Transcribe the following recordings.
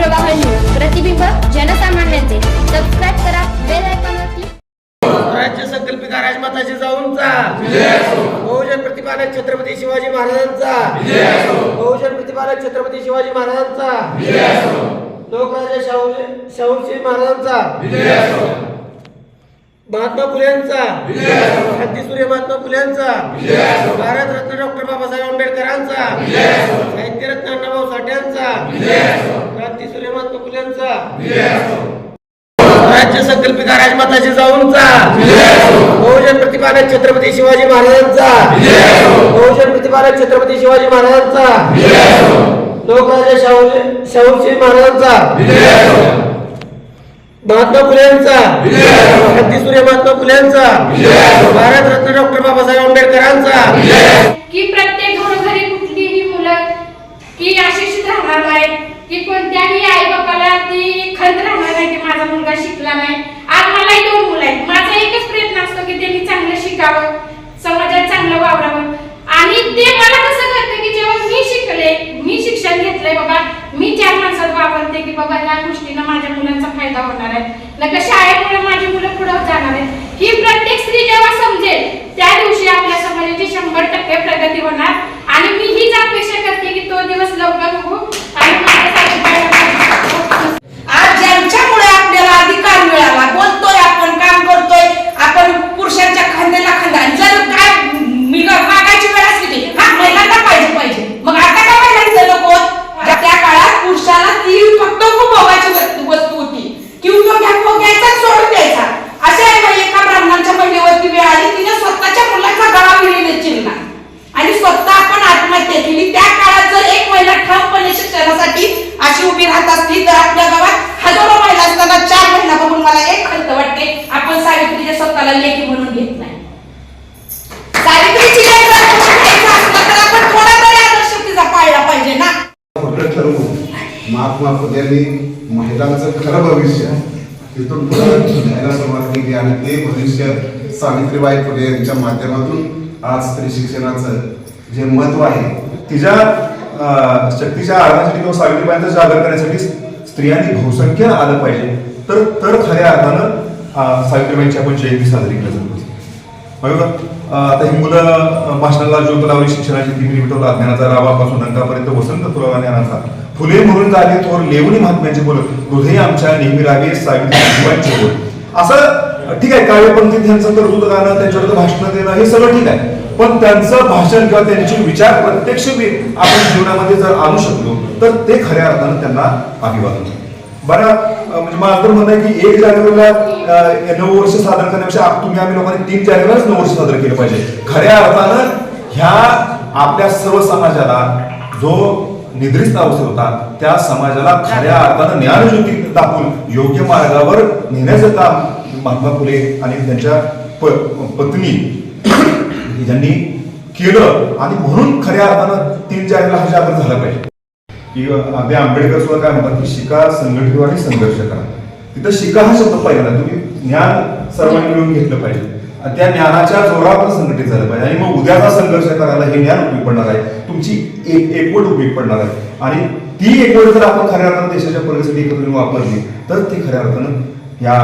प्रवाह न्यूज प्रतिबिंब जनसामान्यांचे. सबस्क्राईब करा बेल राज्य संकल्पिका राजमाताची जाऊनचा. बहुजन प्रतिपादक छत्रपती शिवाजी महाराजांचा. बहुजन प्रतिपादक छत्रपती शिवाजी महाराजांचा. लोकराजा शाहू शाहूजी महाराजांचा. महात्मा फुलेंचा. सूर्य महात्मा फुलेंचा. भारतरत्न डॉक्टर बाबासाहेब आंबेडकरांचा. साहित्यरत्न अण्णाभाऊ साठ्यांचा क्रांतीसूर्य महात्मा फुलेंचा राज्य संकल्पिका राजमाताची जाऊनचा बहुजन प्रतिपादक छत्रपती शिवाजी महाराजांचा. बहुजन प्रतिपादक छत्रपती शिवाजी महाराजांचा. लोकराजा शाहू शाहूजी महाराजांचा. महात्मा फुलेंचा क्रांतीसूर्य महात्मा फुलेंचा भारतरत्न डॉक्टर बाबासाहेब आंबेडकरांचा. की प्रत्येक घरोघरी कुठलीही मुलं की अशिक्षित राहणार नाहीत की कोणत्याही आई बापाला ती खंत राहणार नाही की माझा मुलगा शिकला नाही. आज मलाही दोन मुलं आहेत. माझा एकच प्रयत्न असतो की त्यांनी चांगलं शिकावं समाजात चांगलं वावरावं. आणि ते मला कसं करते की जेव्हा मी शिकले मी शिक्षण घेतलंय बाबा मी चार माणसात वापरते की बाबा ह्या गोष्टीनं माझ्या मुलांचा फायदा होणार आहे. नका शाळेमुळे माझी मुलं पुढे जाणार आहेत. ही प्रत्येक स्त्री जेव्हा समजेल त्या दिवशी आपल्या समाजाची शंभर टक्के प्रगती होणार आणि मी हीच अपेक्षा करते की तो दिवस लवकर होऊ आणि माझ्यासाठी बाळाला- आज ज्यांच्यामुळे आपल्याला अधिकार मिळाला बोलतोय आपण काम करतोय आपण पुरुषांच्या खांद्याला खांदा जर काय मी मागायची वेळ असली की हा महिलांना पाहिजे पाहिजे मग आता का महिलांचं नको ज्या त्या काळात पुरुषाला ती फक्त उपभोगाची वस्तू वस्तू होती की उपभोग उपभोग घ्यायचा सोडून द्यायचा अशा आहे एका ब्राह्मणांच्या महिलेवरती वेळ आली तिने स्वतःच्या मुलाचा गळा विहिरीने चिरला आणि स्वतः आपण आत्महत्या केली त्या काळात जर एक महिला ठामपणे शिक्षणासाठी अशी उभी राहत असती तर आपल्या गावात हजारो महिला असताना चार महिला बघून मला एक खंत वाटते आपण सावित्रीच्या स्वतःला लेखी म्हणून घेत नाही सावित्रीची लेक जर म्हणून घ्यायचं असलं तर आपण थोडा तरी आदर्श तिचा पाळला पाहिजे ना खोटं ठरवून महात्मा फुल्यांनी महिलांचं खरं भविष्य. तिथून पुढे घ्यायला सुरुवात केली आणि ते भविष्य सावित्रीबाई फुले यांच्या माध्यमातून आज स्त्री शिक्षणाचं जे महत्त्व आहे तिच्या अं, शक्तीच्या आराधनासाठी किंवा सावित्रीबाईंचा जागर करण्यासाठी स्त्रियांनी बहुसंख्य आलं पाहिजे. तर तर खऱ्या अर्थानं सावित्रीबाईंची आपण जयंती साजरी केली जातो. बरोबर? आता ही मुलं भाषणाला ज्योतलावरी शिक्षणाची ती मिटवला ज्ञानाचा रावापासून अंकापर्यंत वसंत पुरवा ज्ञानाचा. फुले म्हणून झाले थोर लेवणी महात्म्याचे बोल हृदय आमच्या नेहमी रागे सावित्रीचे बोल. असं ठीक आहे काव्यपंथी त्यांचं कर्तृत्व गाणं त्यांच्यावर भाषण देणं हे सगळं ठीक आहे. पण त्यांचं भाषण किंवा त्यांचे विचार प्रत्यक्ष आपण जीवनामध्ये जर आणू शकलो तर ते खऱ्या अर्थानं त्यांना अभिवादन. बरं म्हणजे माझं तर म्हणणं आहे की एक जानेवारीला नऊ वर्ष साजरा करण्यापेक्षा तुम्ही आम्ही लोकांनी तीन जानेवारीच नऊ वर्ष साजरं केलं पाहिजे. खऱ्या अर्थानं ह्या आपल्या सर्व समाजाला जो निद्रिस्त अवस्थेत होता त्या समाजाला खऱ्या अर्थानं ज्ञानज्योती दाखवून योग्य मार्गावर नेण्याचं काम महात्मा फुले आणि त्यांच्या प- पत्नी यांनी केलं आणि म्हणून खऱ्या अर्थानं तीन जानेवारीला हा जागर झाला पाहिजे. की अगदी आंबेडकर सुद्धा काय म्हणतात की शिका संघटित आणि संघर्ष करा. तिथं शिका हा शब्द पाहिजे तुम्ही ज्ञान सर्वांनी मिळून घेतलं पाहिजे. त्या ज्ञानाच्या जोरावर संघटित झालं पाहिजे. आणि मग उद्याचा संघर्ष करायला हे ज्ञान उपयोग पडणार आहे. तुमची एक एकवट उपयोग पडणार आहे. आणि ती एकवट जर आपण खऱ्या अर्थानं देशाच्या प्रगतीसाठी एकत्र वापरली तर ती खऱ्या अर्थानं या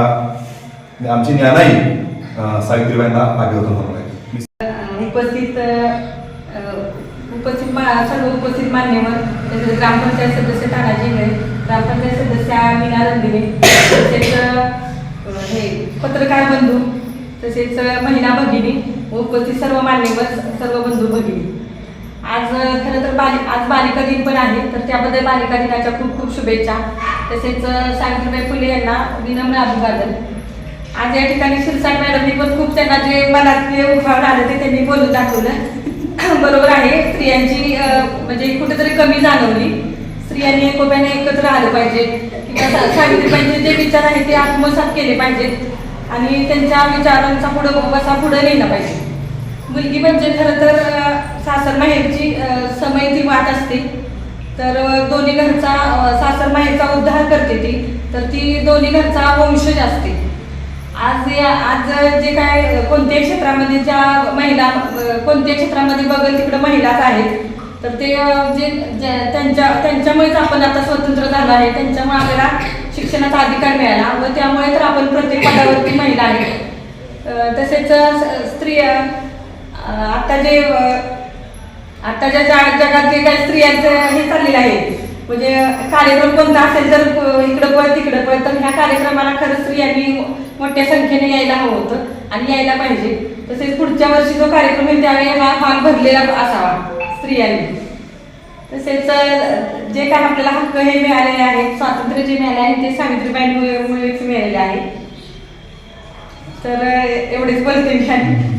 आमची ज्ञानाई सावित्रीबाईंना अभिवादन होणार आहे. उपस्थित उपस्थित मा- सर्व उपस्थित मान्यवर तसेच ग्रामपंचायत सदस्य तानाजी गळे ग्रामपंचायत सदस्य मीना रंदिने तसेच हे पत्रकार बंधू तसेच महिला भगिनी उपस्थित सर्व मान्यवर सर्व बंधू भगिनी. आज खरं तर बालि आज बालिका दिन पण आहे तर त्याबद्दल बालिका दिनाच्या खूप खूप शुभेच्छा. तसेच सावित्रीबाई फुले यांना विनम्र अभिवादन. आज या ठिकाणी शिरसाट मॅडमनी पण खूप त्यांना जे मनात जे आलं ते त्यांनी बोलून दाखवलं. बरोबर आहे. स्त्रियांची म्हणजे कुठेतरी कमी जाणवली. स्त्रियांनी एकोप्याने एकत्र आलं पाहिजे. किंवा सावित्रीबाईंचे जे विचार आहेत ते आत्मसात केले पाहिजेत. आणि त्यांच्या विचारांचा पुढं बसा पुढं नेला पाहिजे. मुलगी म्हणजे खरं तर सासर माहेरची समय ती वाट असते. तर दोन्ही घरचा सासर माहेरचा उद्धार करते ती. तर ती दोन्ही घरचा वंशज असते आज या आज जे काय कोणत्याही क्षेत्रामध्ये ज्या महिला कोणत्याही क्षेत्रामध्ये बघल तिकडे महिलाच आहेत. तर ते जे त्यांच्या त्यांच्यामुळेच आपण आता स्वतंत्र झालो आहे. त्यांच्यामुळे आपल्याला शिक्षणाचा अधिकार मिळाला व त्यामुळे तर आपण प्रत्येक पदावरती महिला आहे तसेच स्त्रिया आता जे आत्ताच्या आताच्या जगात जे काही स्त्रियांचं हे चाललेलं आहे म्हणजे कार्यक्रम कोणता असेल तर इकडं पळ तिकडं पळ. तर ह्या कार्यक्रमाला खरं स्त्रियांनी मोठ्या संख्येने यायला हवं होतं आणि यायला पाहिजे. तसेच पुढच्या वर्षी जो कार्यक्रम आहे त्यावेळी हा हॉल भरलेला असावा स्त्रियांनी. तसेच जे काय आपल्याला हक्क हे मिळालेले आहेत स्वातंत्र्य जे मिळाले आहे ते सावित्रीबाईंमुळेच मिळालेले आहे. तर एवढेच बोलते मी.